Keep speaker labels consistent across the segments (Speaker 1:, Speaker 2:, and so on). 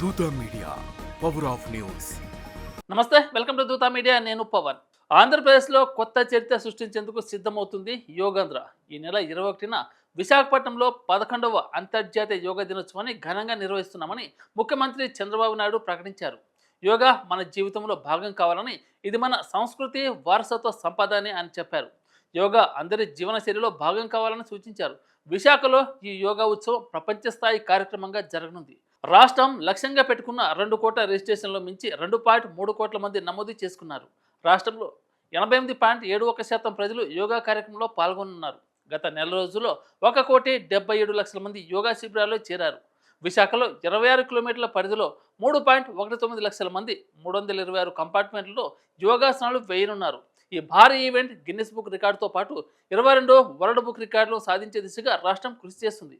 Speaker 1: Dootha media power of news.
Speaker 2: నమస్తే welcome to media నేను పవన్. ఆంధ్రప్రదేశ్లో కొత్త చరిత్ర సృష్టించేందుకు సిద్ధమవుతుంది యోగాంధ్ర. ఈ నెల ఇరవై ఒకటిన విశాఖపట్నంలో పదకొండవ అంతర్జాతీయ యోగా దినోత్సవాన్ని ఘనంగా నిర్వహిస్తున్నామని ముఖ్యమంత్రి చంద్రబాబు నాయుడు ప్రకటించారు. యోగా మన జీవితంలో భాగం కావాలని ఇది మన సంస్కృతి వారసత్వ సంపద అని చెప్పారు. యోగా అందరి జీవనశైలిలో భాగం కావాలని సూచించారు. విశాఖలో ఈ యోగా ఉత్సవం ప్రపంచ స్థాయి కార్యక్రమంగా జరగనుంది. రాష్ట్రం లక్ష్యంగా పెట్టుకున్న రెండు కోట్ల రిజిస్ట్రేషన్లో మించి రెండు పాయింట్ మూడు కోట్ల మంది నమోదు చేసుకున్నారు. రాష్ట్రంలో ఎనభై ఎనిమిది పాయింట్ ఏడు ఒక శాతం ప్రజలు యోగా కార్యక్రమంలో పాల్గొనున్నారు. గత నెల రోజుల్లో ఒక కోటి డెబ్బై ఏడు లక్షల మంది యోగా శిబిరాల్లో చేరారు. విశాఖలో ఇరవై ఆరు కిలోమీటర్ల పరిధిలో మూడు పాయింట్ ఒకటి తొమ్మిది లక్షల మంది మూడు వందల ఇరవై ఆరు కంపార్ట్మెంట్లలో యోగాసనాలు వేయనున్నారు. ఈ భారీ ఈవెంట్ గిన్నిస్ బుక్ రికార్డుతో పాటు ఇరవై రెండో వరల్డ్ బుక్ రికార్డులు సాధించే దిశగా రాష్ట్రం కృషి చేస్తుంది.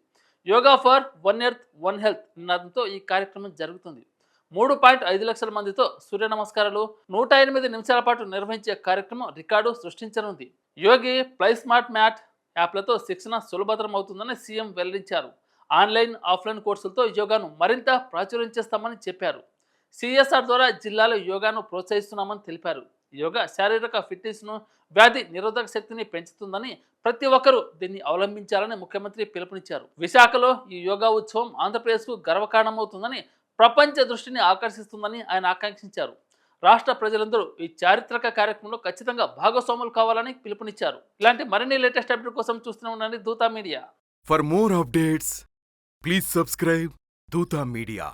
Speaker 2: Yoga for one earth one health నినాదంతో ఈ కార్యక్రమం జరుగుతుంది. మూడు పాయింట్ ఐదు లక్షల మందితో సూర్య నమస్కారాలు నూట ఎనిమిది నిమిషాల పాటు నిర్వహించే కార్యక్రమం రికార్డు సృష్టించనుంది. యోగి ప్లై స్మార్ట్ మ్యాట్ యాప్లతో శిక్షణ సులభతరం అవుతుందని సీఎం వెల్లడించారు. ఆన్లైన్ ఆఫ్లైన్ కోర్సులతో యోగాను మరింత ప్రాచుర్యం చేస్తామని చెప్పారు. సిఎస్ఆర్ ద్వారా జిల్లాలో యోగాను ప్రోత్సహిస్తున్నామని తెలిపారు. యోగా శారీరక ఫిట్నెస్ను వ్యాధి నిరోధక శక్తిని పెంచుతుందని ప్రతి ఒక్కరూ దీన్ని అవలంబించాలని ముఖ్యమంత్రి పిలుపునిచ్చారు. విశాఖలో ఈ యోగా ఉత్సవం ఆంధ్రప్రదేశ్కు గర్వకారణమవుతుందని ప్రపంచ దృష్టిని ఆకర్షిస్తుందని ఆయన ఆకాంక్షించారు. రాష్ట్ర ప్రజలందరూ ఈ చారిత్రక కార్యక్రమంలో ఖచ్చితంగా భాగస్వాములు కావాలని పిలుపునిచ్చారు. ఇలాంటి మరిన్ని లేటెస్ట్ అప్డేట్ కోసం చూస్తూనే ఉండండి Dootha media.
Speaker 1: For more updates please subscribe Dootha media